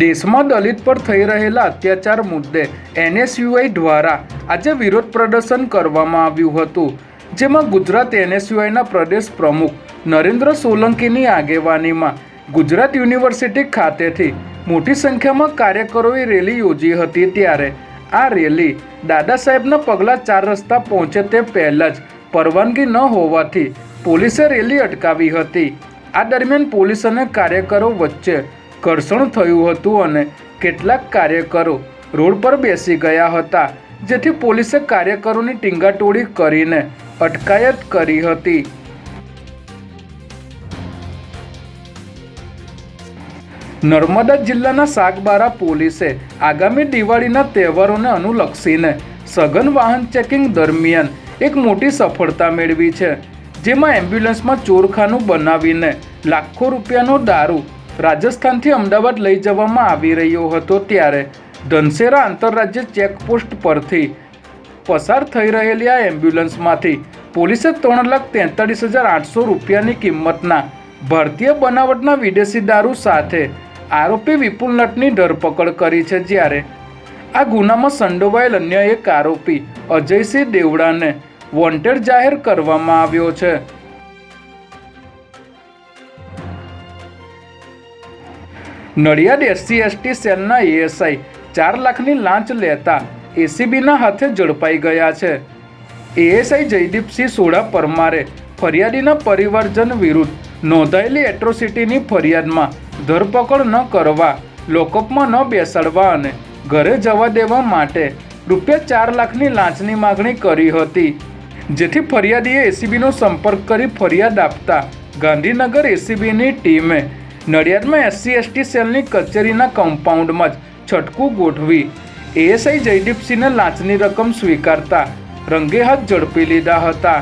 દેશમાં દલિત પર થઈ રહેલા અત્યાચાર મુદ્દે એનએસયુઆઈ દ્વારા આજે વિરોધ પ્રદર્શન કરવામાં આવ્યું હતું, જેમાં ગુજરાત એનએસયુઆઈના પ્રદેશ પ્રમુખ નરેન્દ્ર સોલંકીની આગેવાનીમાં ગુજરાત યુનિવર્સિટી ખાતેથી મોટી સંખ્યામાં કાર્યકરોએ રેલી યોજી હતી ત્યારે આ રેલી દાદા સાહેબના પગલાં ચાર રસ્તા પહોંચે તે પહેલાં જ પરવાનગી ન હોવાથી પોલીસે રેલી અટકાવી હતી. આ દરમિયાન પોલીસ અને કાર્યકરો વચ્ચે ઘર્ષણ થયું હતું અને કેટલાક કાર્યકરો રોડ પર બેસી ગયા હતા, જેથી પોલીસે કાર્યકરોની ટીંગાટોળી કરીને અટકાયત કરી હતી. નર્મદા જિલ્લાના સાગબારા પોલીસે આગામી દિવાળીના તહેવારોને અનુલક્ષીને સઘન વાહન ચેકિંગ દરમિયાન એક મોટી સફળતા મેળવી છે, જેમાં એમ્બ્યુલન્સમાં ચોરખાનું બનાવીને લાખો રૂપિયાનો દારૂ રાજસ્થાનથી અમદાવાદ લઈ જવામાં આવી રહ્યો હતો ત્યારે ધનસેરા આંતરરાજ્ય ચેકપોસ્ટ પરથી પસાર થઈ રહેલી આ એમ્બ્યુલન્સમાંથી પોલીસે ત્રણ લાખ તેતાળીસ હજાર આઠસો રૂપિયાની કિંમતના ભારતીય બનાવટના વિદેશી દારૂ સાથે આરોપી વિપુલ નટની ધરપકડ કરી છે જ્યારે આ ગુનામાં સંડોવાયેલ અન્ય એક આરોપી અજયસિંહ દેવડાને વોન્ટેડ જાહેર કરવામાં આવ્યો છે. નડિયાદ એસસી, એસટી સેલના એએસઆઈ ચાર લાખની લાંચ લેતા એસીબીના હાથે ઝડપાઈ ગયા છે. એએસઆઈ જયદીપસિંહ સોડા પરમારે ફરિયાદીના પરિવારજન વિરુદ્ધ નોંધાયેલી એટ્રોસિટીની ફરિયાદમાં ધરપકડ ન કરવા, લોકઅપમાં ન બેસાડવા અને ઘરે જવા દેવા માટે રૂપિયા ચાર લાખની લાંચની માગણી કરી હતી. જેથી ફરિયાદીએ એસીબીનો સંપર્ક કરી ફરિયાદ આપતા ગાંધીનગર એસીબીની ટીમે નડિયાદમાં એસસી, એસટી સેલની કચેરીના કમ્પાઉન્ડમાં જ છટકું ગોઠવી એએસઆઈ જયદીપસિંહને લાંચની રકમ સ્વીકારતા રંગે હાથ ઝડપી લીધા હતા.